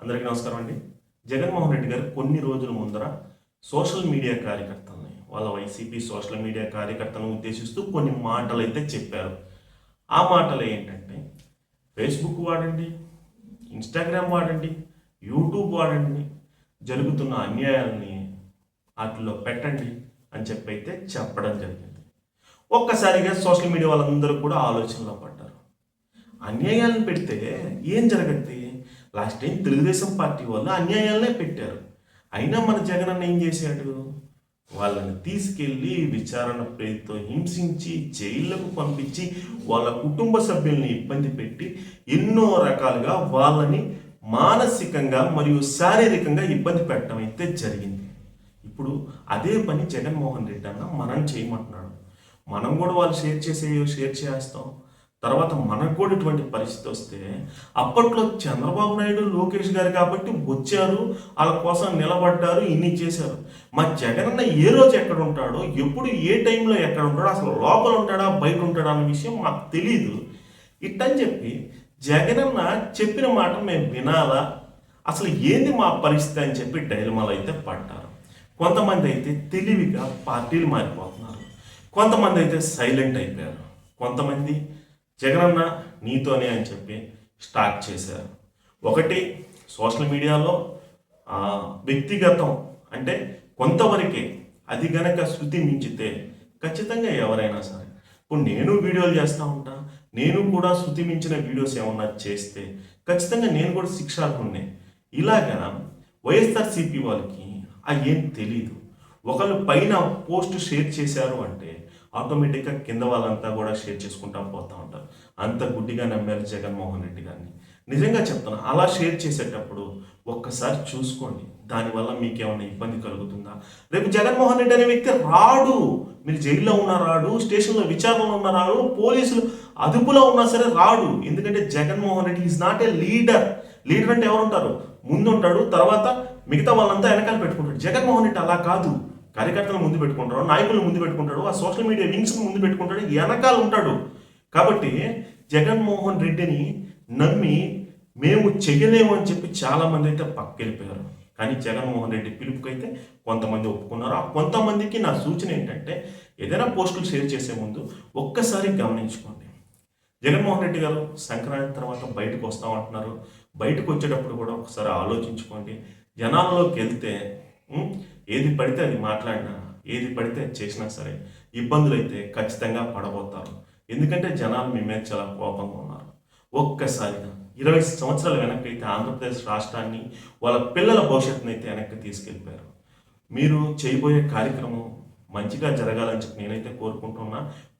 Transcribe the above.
అందరికీ నమస్కారం అండి. జగన్మోహన్ రెడ్డి గారు కొన్ని రోజుల ముందర సోషల్ మీడియా కార్యకర్తల్ని వాళ్ళ వైసీపీ సోషల్ మీడియా కార్యకర్తలను ఉద్దేశిస్తూ కొన్ని మాటలు అయితే చెప్పారు. ఆ మాటలు ఏంటంటే ఫేస్బుక్ వాడండి ఇన్స్టాగ్రామ్ వాడండి యూట్యూబ్ వాడండి జరుగుతున్న అన్యాయాలని వాటిలో పెట్టండి అని చెప్పి అయితే చెప్పడం జరిగింది. ఒక్కసారిగా సోషల్ మీడియా వాళ్ళందరూ కూడా ఆలోచనలో పడ్డారు. అన్యాయాలను పెడితే ఏం జరగద్ది? లాస్ట్ టైం తెలుగుదేశం పార్టీ వాళ్ళు అన్యాయాలనే పెట్టారు. అయినా మన జగన్ అన్న ఏం చేశాడు? వాళ్ళని తీసుకెళ్ళి విచారణ పేరుతో హింసించి జైళ్ళకు పంపించి వాళ్ళ కుటుంబ సభ్యుల్ని ఇబ్బంది పెట్టి ఎన్నో రకాలుగా వాళ్ళని మానసికంగా మరియు శారీరకంగా ఇబ్బంది పెట్టడం అయితే జరిగింది. ఇప్పుడు అదే పని జగన్మోహన్ రెడ్డి అన్న మనం చేయమంటున్నాడు. మనం కూడా వాళ్ళు షేర్ చేసే షేర్ చేస్తాం. తర్వాత మనకు కూడా ఇటువంటి పరిస్థితి వస్తే అప్పట్లో చంద్రబాబు నాయుడు లోకేష్ గారు కాబట్టి వచ్చారు వాళ్ళ కోసం నిలబడ్డారు ఇన్ని చేశారు. మా జగనన్న ఏ రోజు ఎక్కడ ఉంటాడో ఎప్పుడు ఏ టైంలో ఎక్కడ ఉంటాడో అసలు లోపల ఉంటాడా బయట ఉంటాడా అనే విషయం మాకు తెలియదు ఇట్టని చెప్పి జగనన్న చెప్పిన మాట మేము వినాలా? అసలు ఏంది మా పరిస్థితి అని చెప్పి డైలమాలు అయితే పడ్డారు. కొంతమంది అయితే తెలివిగా పార్టీలు మారిపోతున్నారు. కొంతమంది అయితే సైలెంట్ అయిపోయారు. కొంతమంది జగనన్న నీతోనే అని చెప్పి స్టార్ట్ చేశారు. ఒకటి సోషల్ మీడియాలో వ్యక్తిగతం అంటే కొంతవరకే అది గనక శృతి మించితే ఖచ్చితంగా ఎవరైనా సరే. ఇప్పుడు నేను వీడియోలు చేస్తూ ఉంటా నేను కూడా శృతి మించిన వీడియోస్ ఏమన్నా చేస్తే ఖచ్చితంగా నేను కూడా శిక్షార్హున్నే ఇలాగా వైఎస్ఆర్సీపీ వాళ్ళకి ఆ ఏం తెలీదు. ఒకళ్ళు పైన పోస్ట్ షేర్ చేశారు అంటే ఆటోమేటిక్గా కింద వాళ్ళంతా కూడా షేర్ చేసుకుంటా పోతా ఉంటారు. అంత గుడ్డిగా నమ్మారు జగన్మోహన్ రెడ్డి గారిని. నిజంగా చెప్తాను అలా షేర్ చేసేటప్పుడు ఒక్కసారి చూసుకోండి. దానివల్ల మీకేమైనా ఇబ్బంది కలుగుతుందా? రేపు జగన్మోహన్ రెడ్డి అనే వ్యక్తి రాడు. మీరు జైల్లో ఉన్న రాడు స్టేషన్లో విచారణలో ఉన్న రాడు పోలీసులు అదుపులో ఉన్నా సరే రాడు. ఎందుకంటే Jaganmohan Reddy is not a leader leader అంటే ఎవరుంటారు ముందుంటాడు తర్వాత మిగతా వాళ్ళంతా వెనకాల పెట్టుకుంటాడు. జగన్మోహన్ రెడ్డి అలా కాదు. కార్యకర్తలు ముందు పెట్టుకుంటాడు నాయకులు ముందు పెట్టుకుంటాడు ఆ సోషల్ మీడియా వింగ్స్ ముందు పెట్టుకుంటాడు వెనకాల ఉంటాడు. కాబట్టి జగన్మోహన్ రెడ్డిని నమ్మి మేము చెయ్యలేము అని చెప్పి చాలామంది అయితే పక్కెళ్ళిపోయారు. కానీ జగన్మోహన్ రెడ్డి పిలుపుకైతే కొంతమంది ఒప్పుకున్నారు. ఆ కొంతమందికి నా సూచన ఏంటంటే ఏదైనా పోస్టులు షేర్ చేసే ముందు ఒక్కసారి గమనించుకోండి. జగన్మోహన్ రెడ్డి గారు సంక్రాంతి తర్వాత బయటకు వస్తామంటున్నారు. బయటకు వచ్చేటప్పుడు కూడా ఒకసారి ఆలోచించుకోండి. జనాల్లోకి వెళ్తే ఏది పడితే అది మాట్లాడినా ఏది పడితే అది చేసినా సరే ఇబ్బందులు అయితే ఖచ్చితంగా పడబోతారు. ఎందుకంటే జనాలు మీ మీద చాలా కోపంగా ఉన్నారు. ఒక్కసారిగా ఇరవై సంవత్సరాల వెనక్కి అయితే ఆంధ్రప్రదేశ్ రాష్ట్రాన్ని వాళ్ళ పిల్లల భవిష్యత్తుని అయితే వెనక్కి తీసుకెళ్ళిపోయారు. మీరు చేయబోయే కార్యక్రమం మంచిగా జరగాలని చెప్పి నేనైతే కోరుకుంటున్నా.